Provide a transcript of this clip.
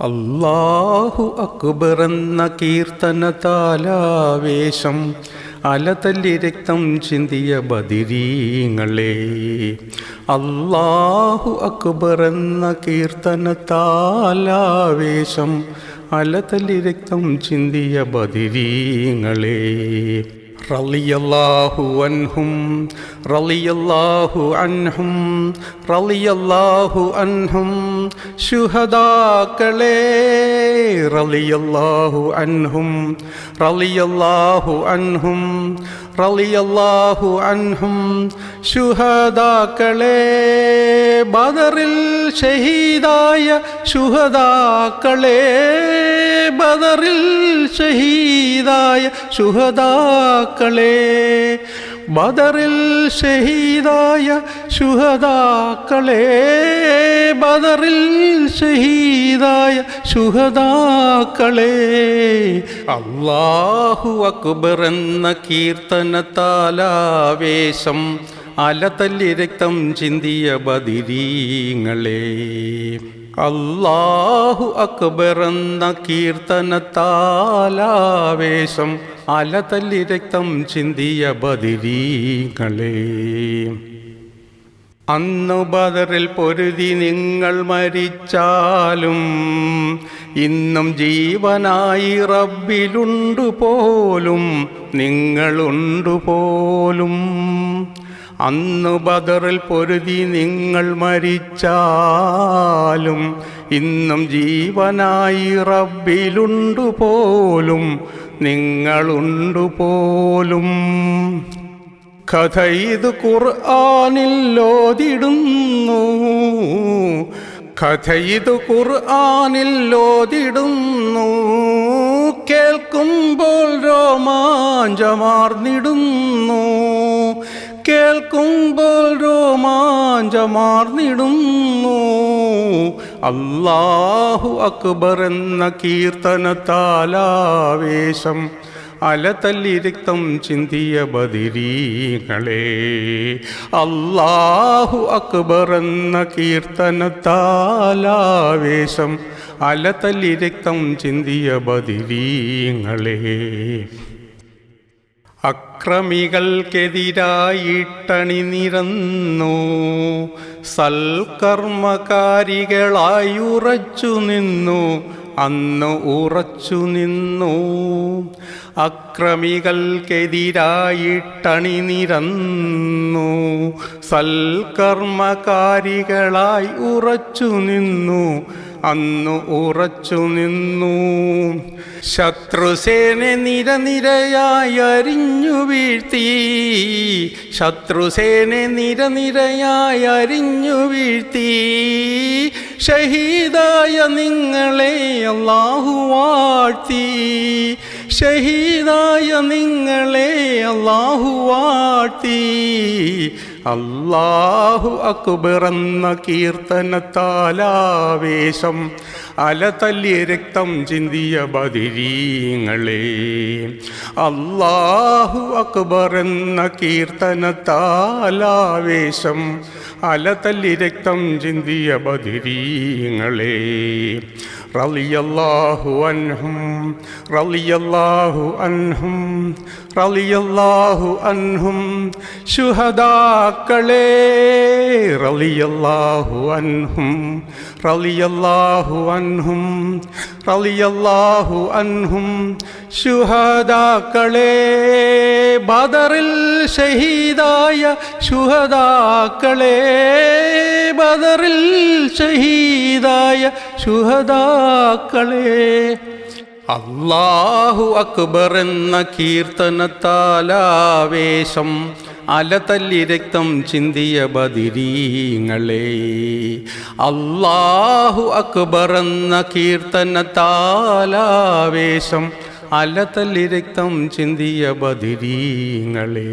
അല്ലാഹു അക്ബർ എന്ന കീർത്തനത്താലാവേശം അലതല്ലി രക്തം ചിന്തിയ ബദിരീങ്ങളെ. അല്ലാഹു അക്ബർ എന്ന കീർത്തനത്താലാവേശം അലതല്ലി രക്തം ചിന്തിയ ബദിരീങ്ങളെ. റളിയല്ലാഹു അൻഹും റളിയല്ലാഹു അൻഹും റളിയല്ലാഹു അൻഹും ശുഹദാക്കളെ റളിയല്ലാഹു അൻഹും റളിയല്ലാഹു അൻഹും റളിയല്ലാഹു അൻഹും ശുഹദാക്കളെ ബദറിൽ ഷഹീദായ ശുഹദാക്കളെ ബദറിൽ ഷഹീദായ ശുഹദാക്കളെ ബദറിൽ ഷഹീദായ ശുഹദാക്കളെ ബദറിൽ ഷഹീദായ ശുഹദാക്കളെ. അള്ളാഹു അക്ബർ എന്ന കീർത്തനത്താലാവേശം അലതല്ലി രക്തം ചിന്തിയ ബദിരീങ്ങളെ. അല്ലാഹു അക്ബർ എന്ന കീർത്തനത്താലാവേശം അലതല്ലി രക്തം ചിന്തിയ ബദിരീകളെ അന്നു ബദറിൽ പൊരുതി നിങ്ങൾ മരിച്ചാലും ഇന്നും ജീവനായി റബ്ബിലുണ്ടു പോലും നിങ്ങളുണ്ടു പോലും. അന്നു ബദറിൽ പൊരുതി നിങ്ങൾ മരിച്ചാലും ഇന്നും ജീവനായി റബ്ബിലുണ്ടു പോലും നിങ്ങളുണ്ടു പോലും. കഥ ഇത് ഖുർആനിൽ ലോതിടുന്നു. കഥ ഇത് ഖുർആനിൽ ലോതിടുന്നു. കേൾക്കുമ്പോൾ രോമാഞ്ചമാർന്നിടുന്നു. കേൾക്കുമ്പോൾ രോമാഞ്ചമാർന്നിടുന്നു. അല്ലാഹു അക്ബർ എന്ന കീർത്തനത്താലാവേശം അലതല്ലി രക്തം ചിന്തിയ ബദിരീങ്ങളെ. അല്ലാഹു അക്ബർ എന്ന കീർത്തനത്താലാവേശം അലതല്ലി രക്തം ചിന്തിയ ബദിരീങ്ങളെ. അക്രമികൾക്കെതിരായിട്ടണി നിരന്നു സൽക്കർമ്മകാരികളായി ഉറച്ചു നിന്നു അന്ന് ഉറച്ചു നിന്നു അക്രമികൾക്കെതിരായിട്ടണി നിരന്നു സൽക്കർമ്മകാരികളായി ഉറച്ചു നിന്നു അന്നു ഉറച്ചു നിന്നു. ശത്രുസേന നിരനിരയായി അരിഞ്ഞു വീഴ്ത്തി. ശത്രുസേന നിരനിരയായി അരിഞ്ഞു വീഴ്ത്തി. ഷഹീദായ നിങ്ങളെ അള്ളാഹു വാഴ്ത്തി. ഷഹീദായ നിങ്ങളെ അള്ളാഹു വാഴ്ത്തി. അല്ലാഹു അക്ബർ എന്ന കീർത്തനത്താലാവേശം അലതല്യ രക്തം ചിന്തിയ ബദിരീങ്ങളെ. അല്ലാഹു അക്ബർ എന്ന കീർത്തനത്താലാവേശം അലതല്യ രക്തം ചിന്തിയ ബദിരീങ്ങളെ. റളിയല്ലാഹു അൻഹും റളിയല്ലാഹു അൻഹും റളിയല്ലാഹു അൻഹും ശുഹദാക്കളെ റളിയല്ലാഹു അൻഹും റളിയല്ലാഹു അൻഹും റളിയല്ലാഹു അൻഹും ശുഹദാക്കളെ ബദറിൽ ഷഹീദായ ശുഹദാക്കളെ ബദറിൽ ഷഹീദായ ശുഹദാക്കളെ അള്ളാഹു അക്ബർ എന്ന കീർത്തനത്താലാവേശം അലതല്ലി രക്തം ചിന്തിയ ബദിരീങ്ങളെ. അള്ളാഹു അക്ബർ എന്ന കീർത്തനത്താലാവേശം അലതല്ലി രക്തം ചിന്തിയ ബദിരീങ്ങളെ.